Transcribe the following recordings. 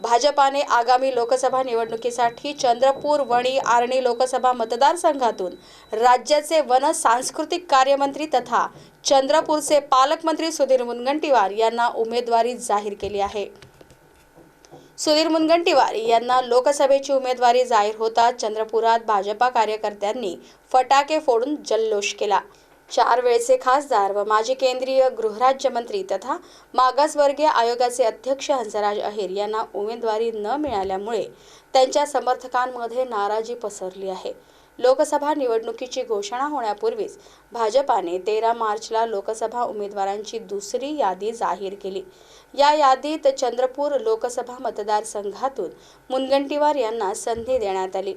भाजपाने आगामी लोकसभा निवडणुकीसाठी चंद्रपूर वणी आर्णी लोकसभा मतदारसंघातून राज्याचे वन सांस्कृतिक कार्यमंत्री तथा चंद्रपूरचे पालकमंत्री सुधीर मुनगंटीवार यांना उमेदवारी जाहीर केली आहे. सुधीर मुनगंटीवार यांना लोकसभेची उमेदवारी जाहीर होताच चंद्रपुरात भाजपा कार्यकर्त्यांनी फटाके फोडून जल्लोष केला. चार वेळचे खासदार व माजी केंद्रीय गृहराज्यमंत्री तथा मागासवर्गीय आयोगाचे अध्यक्ष हंसराज अहिर यांना उमेदवारी न मिळाल्यामुळे त्यांच्या समर्थकांमध्ये नाराजी पसरली आहे. लोकसभा निवडणुकीची घोषणा होण्यापूर्वीच भाजपाने तेरा मार्चला लोकसभा उमेदवारांची दुसरी यादी जाहीर केली. या यादीत चंद्रपूर लोकसभा मतदारसंघातून मुनगंटीवार यांना संधी देण्यात आली.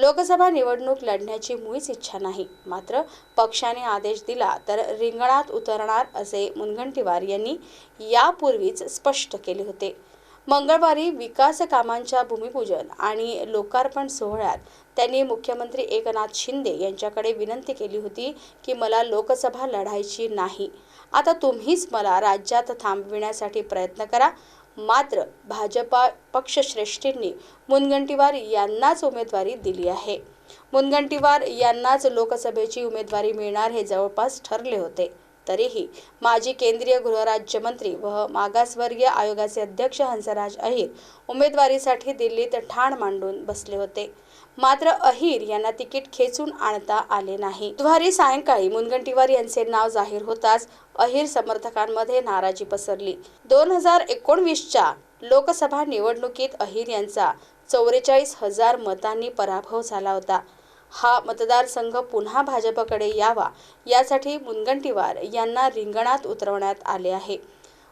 लोकसभा निवडणूक लढण्याची मुळीच इच्छा नाही. मात्र पक्षाने आदेश दिला तर रिंगणात उतरणार असे मुनगंटीवार यांनी यापूर्वीच स्पष्ट केले होते. मंगळवारी विकास कामांच्या भूमिपूजन आणि लोकार्पण सोहळ्यात त्यांनी मुख्यमंत्री एकनाथ शिंदे यांच्याकडे विनंती केली होती की मला लोकसभा लढायची नाही. आता तुम्हीच मला राज्यात थांबविण्यासाठी प्रयत्न करा. मात्र भाजपा पक्षश्रेष्ठींनी मुनगंटीवार यांनाच उमेदवारी दिली आहे. मुनगंटीवार यांनाच लोकसभेची उमेदवारी मिळणार हे जवळपास ठरले होते. तरीही माजी केंद्रीय गृहराज्यमंत्री व मागासवर्गीय आयोगाचे अध्यक्ष हंसराज अहिर उमेदवारीसाठी दिल्लीत ठाण मांडून बसले होते. मात्र अहिर यांना तिकीट खेचून आणता आले नाही. बुधवारी सायंकाळी मुनगंटीवार यांचे नाव जाहीर होताच अहिर समर्थकांमध्ये नाराजी पसरली. दोन हजार एकोणवीसच्या लोकसभा निवडणुकीत अहिर यांचा चौवेचाळीस हजार मतांनी पराभव झाला होता. हा मतदारसंघ पुन्हा भाजपकडे यावा यासाठी मुनगंटीवार यांना रिंगणात उतरवण्यात आले आहे.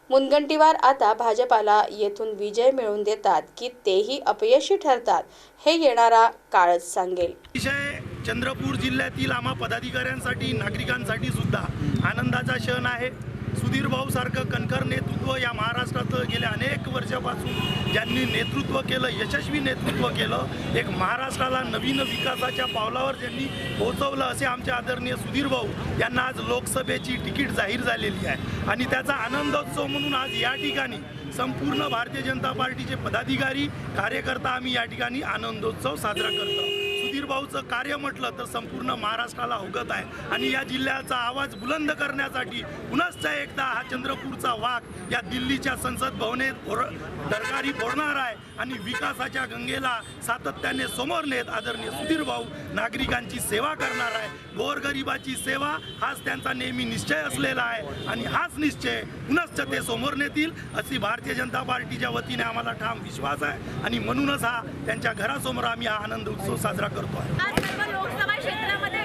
मुनगंटीवार आता भाजपाला येथून विजय मिळवून देतात की तेही अपयशी ठरतात हे येणारा काळच सांगेल. अतिशय चंद्रपूर जिल्ह्यातील आम्हा पदाधिकाऱ्यांसाठी नागरिकांसाठी सुद्धा आनंदाचा क्षण आहे. सुधीर भाऊ कणखर नेतृत्व या महाराष्ट्रात गेल्या अनेक वर्षापासून ज्यांनी नेतृत्व केलं यशस्वी नेतृत्व केलं एक महाराष्ट्राला नवीन विकासाच्या पावलावर ज्यांनी पोहोचवलं असे आमचे आदरणीय सुधीर भाऊ यांना आज लोकसभेची तिकीट जाहीर झालेली आहे. आणि त्याचा आनंदोत्सव म्हणून आज या ठिकाणी संपूर्ण भारतीय जनता पार्टीचे पदाधिकारी कार्यकर्ता आम्ही या ठिकाणी आनंदोत्सव साजरा करतो भाऊचं कार्य म्हटलं तर संपूर्ण महाराष्ट्राला अवगत आहे. आणि या जिल्ह्याचा आवाज बुलंद करण्यासाठी पुनश्च एकदा हा चंद्रपूरचा वाघ या दिल्लीच्या संसद भवनेत ओर दरकारी फोडणार आहे. आणि विकासाच्या गंगेला सातत्याने समोर नेत आदरणीय सुधीर भाऊ नागरिकांची सेवा करणार आहे. गोरगरिबाची सेवा हाच त्यांचा नेहमी निश्चय असलेला आहे. आणि हाच निश्चय पुनश्च ते समोर नेतील अशी भारतीय जनता पार्टीच्या वतीने आम्हाला ठाम विश्वास आहे. आणि म्हणूनच हा त्यांच्या घरासमोर आम्ही हा आनंद उत्सव साजरा करतो. आज सर्व लोकसभा क्षेत्रामध्ये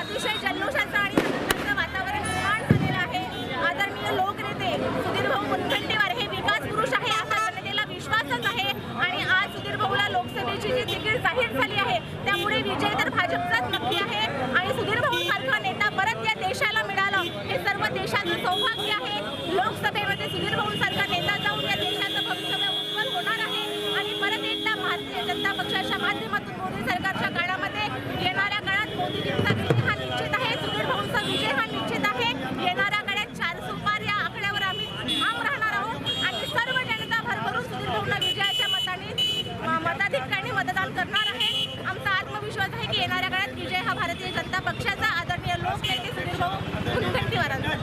अतिशय जल्लोषाचं आणि आनंदाचं वातावरण निर्माण झालेलं आहे. आदरणीय लोकनेते सुधीर भाऊ मुनगंटीवार हे विकास पुरुष आहे असा जनतेला विश्वासच आहे. आणि आज सुधीर भाऊला लोकसभेची जी तिकीट जाहीर झाली आहे त्यामुळे विजय तर भाजपचाच नक्की आहे. आणि सुधीर भाऊ सारखा नेता परत या देशाला मिळालं हे सर्व देशाचं सौभाग्य आहे. लोकसभेमध्ये सुधीर भाऊ सारखा नेता जाऊन या देशाचं भवितव्य उज्ज्वल होणार आहे. आणि परत एकदा भारतीय जनता पक्षाच्या माध्यमातून मोदी सरकार पक्षाचा आदरणीय लोकनेते सुनील भाऊ मुनगंटीवारांचा